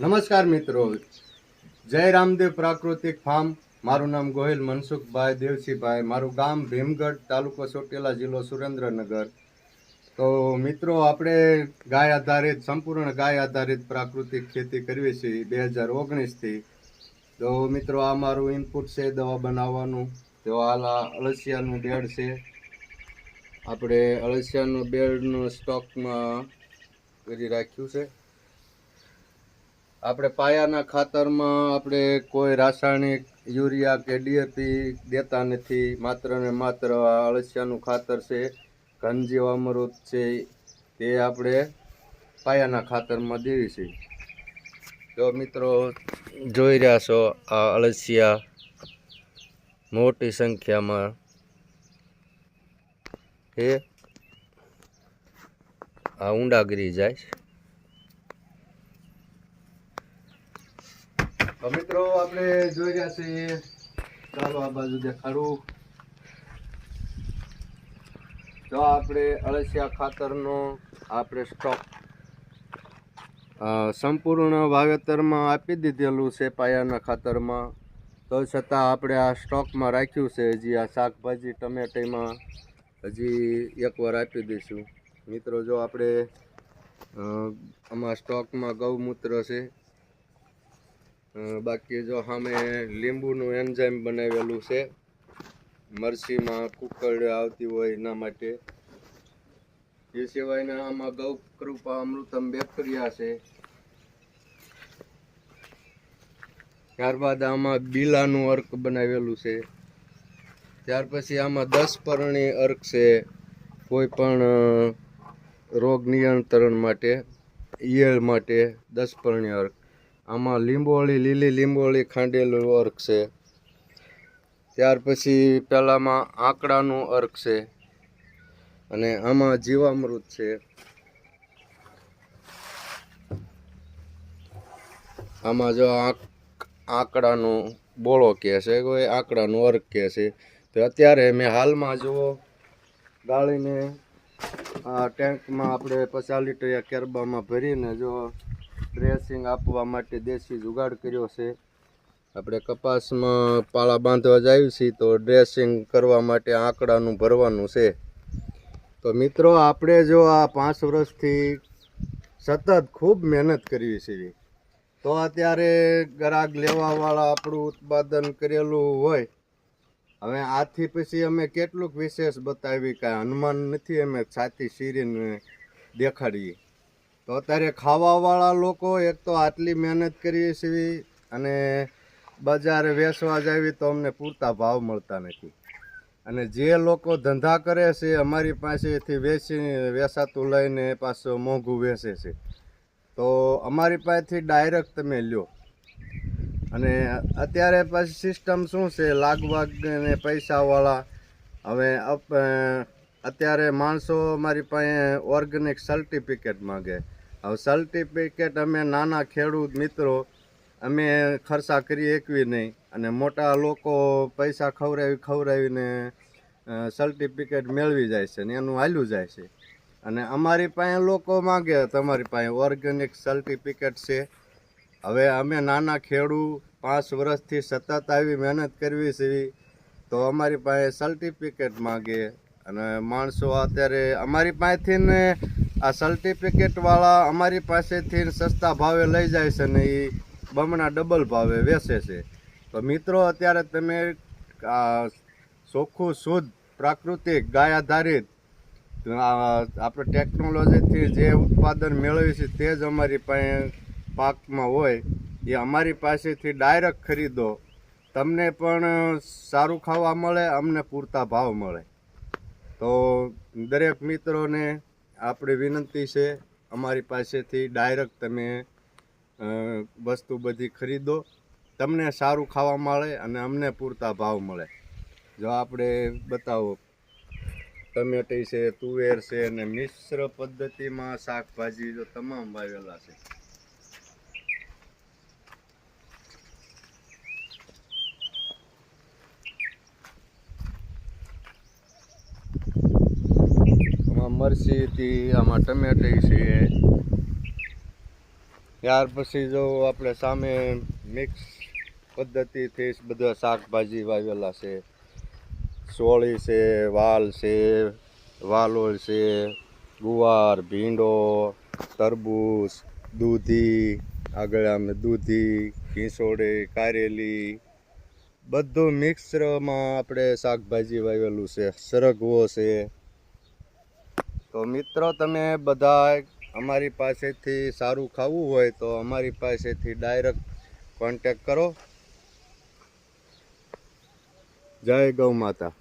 નમસ્કાર મિત્રો. જય રામદેવ પ્રાકૃતિક ફાર્મ. મારું નામ ગોહિલ મનસુખભાઈ દેવસીભાઈ. મારું ગામ ભીમગઢ, તાલુકો ચોટેલા જિલ્લો સુરેન્દ્રનગર. તો મિત્રો, આપણે ગાય આધારિત, સંપૂર્ણ ગાય આધારિત પ્રાકૃતિક ખેતી કરવી છે બે હજાર ઓગણીસથી તો મિત્રો, આ મારું ઇનપુટ છે દવા બનાવવાનું. તો હાલ અળસિયાનું બેડ છે. આપણે અળસિયાનું બેડનું સ્ટોકમાં કરી રાખ્યું છે. આપણે પાયાના ખાતરમાં આપણે કોઈ રાસાયણિક યુરિયા કે ડીએપી દેતા નથી. માત્ર ને માત્ર આ અળસિયાનું ખાતર છે ઘનજીવામૃત છે, તે આપણે પાયાના ખાતરમાં દેવી છે. જો મિત્રો, જોઈ રહ્યા છો આ અળસિયા મોટી સંખ્યામાં એ આ ઊંડાગીરી જાય છે. મિત્રો, આપણે જોઈ રહ્યા છીએ. ચાલો આ બાજુ દેખાડું. તો આપણે અળસિયા ખાતરનો આપણે સ્ટોક સંપૂર્ણ વાવેતરમાં આપી દીધેલું છે પાયાના ખાતરમાં. તો છતાં આપણે આ સ્ટોકમાં રાખ્યું છે. હજી આ શાકભાજી, ટમેટીમાં હજી એકવાર આપી દઈશું. મિત્રો, જો આપણે આમાં સ્ટોકમાં ગૌમૂત્ર છે બાકી જો સામે લીંબુનું એન્ઝાઇમ બનાવેલું છે. મરસીમાં કુકડ આવતી હોય એના માટે. એ સિવાયના આમાં ગૌ કૃપા અમૃતમ બેક્ટેરિયા છે. ત્યારબાદ આમાં બીલાનું અર્ક બનાવેલું છે. ત્યાર પછી આમાં દસ અર્ક છે. કોઈ પણ રોગ નિયંત્રણ માટે, ઈયળ માટે દસ પરણી અર્ક. આમાં લીંબોળી, લીલી લીંબોળી ખાંડેલું અર્ક છે. ત્યાર પછી પહેલામાં આંકડાનું અર્ક છે અને આમાં જીવામૃત છે. આમાં જો આંક, આંકડાનો બોળો કહે છે, કોઈ આંકડાનું અર્ક કહે છે. તો અત્યારે મેં હાલમાં જુઓ, ગાળીને આ ટેન્કમાં આપણે પચાસ લીટર કેરબામાં ભરીને જો ડ્રેસિંગ આપવા માટે દેશી જુગાડ કર્યો છે. આપણે કપાસમાં પાળા બાંધવા જાય છીએ તો ડ્રેસિંગ કરવા માટે આંકડાનું ભરવાનું છે. તો મિત્રો, આપણે જો આ પાંચ વર્ષથી સતત ખૂબ મહેનત કરવી છે. તો અત્યારે ગ્રાહક લેવાવાળા આપણું ઉત્પાદન કરેલું હોય. હવે આથી પછી અમે કેટલુંક વિશેષ બતાવી કાંઈ હનુમાન નથી અમે છાતી શીરીને દેખાડીએ. તો અત્યારે ખાવાવાળા લોકો એક તો આટલી મહેનત કરીએ છીએ અને બજારે વેચવા જાવી તો અમને પૂરતા ભાવ મળતા નથી. અને જે લોકો ધંધા કરે છે, અમારી પાસેથી વેચી વેચાતું લઈને પાછું મોંઘું વેચે છે. તો અમારી પાસેથી ડાયરેક્ટ તમે લ્યો. અને અત્યારે પછી સિસ્ટમ શું છે લાગવાગ ને પૈસાવાળા. હવે અત્યારે માણસો અમારી પાસે ઓર્ગેનિક સર્ટિફિકેટ માગે. હવે સર્ટિફિકેટ અમે નાના ખેડૂત મિત્રો, અમે ખર્ચા કરી એકવી નહીં. અને મોટા લોકો પૈસા ખવડાવી ખવડાવીને સર્ટિફિકેટ મેળવી જાય છે ને એનું હાલ્યું જાય છે. અને અમારી પાસે લોકો માગે, તમારી પાસે ઓર્ગેનિક સર્ટિફિકેટ છે. હવે અમે નાના ખેડૂત પાંચ વર્ષથી સતત આવી મહેનત કરવી છે. તો અમારી પાસે સર્ટિફિકેટ માગે. અને માણસો અત્યારે અમારી પાસેથી ને આ સર્ટિફિકેટવાળા અમારી પાસેથી સસ્તા ભાવે લઈ જાય છે ને એ બમણા ડબલ ભાવે વેચે છે. તો મિત્રો, અત્યારે તમે આ ચોખ્ખું શુદ્ધ પ્રાકૃતિક ગાય આધારિત આપણે ટેકનોલોજીથી જે ઉત્પાદન મેળવીએ છીએ તે જ અમારી પાસે પાકમાં હોય, એ અમારી પાસેથી ડાયરેક્ટ ખરીદો. તમને પણ સારું ખાવા મળે, અમને પૂરતા ભાવ મળે. તો દરેક મિત્રોને આપણી વિનંતી છે, અમારી પાસેથી ડાયરેક્ટ તમે વસ્તુ બધી ખરીદો. તમને સારું ખાવા મળે અને અમને પૂરતા ભાવ મળે. જો આપણે બતાવો, ટમેટી છે, તુવેર છે અને મિશ્ર પદ્ધતિમાં શાકભાજી જો તમામ વાવેલા છે. મરચી હતી આમાં ટમેટી છે. ત્યાર પછી જો આપણે સામે મિક્સ પદ્ધતિથી બધા શાકભાજી વાવેલા છે. સોળી છે, વાલ છે, વાલોળ છે, ગુવાર, ભીંડો, તરબૂચ, દૂધી, આગળ અમે દૂધી, ઘીસોડી, કારેલી, બધું મિક્સરમાં આપણે શાકભાજી વાવેલું છે. સરગવો છે. તો મિત્રો, તમે બધા અમારી પાસેથી સારું ખાવું હોય તો અમારી પાસેથી ડાયરેક્ટ કોન્ટેક કરો. જય ગૌ માતા.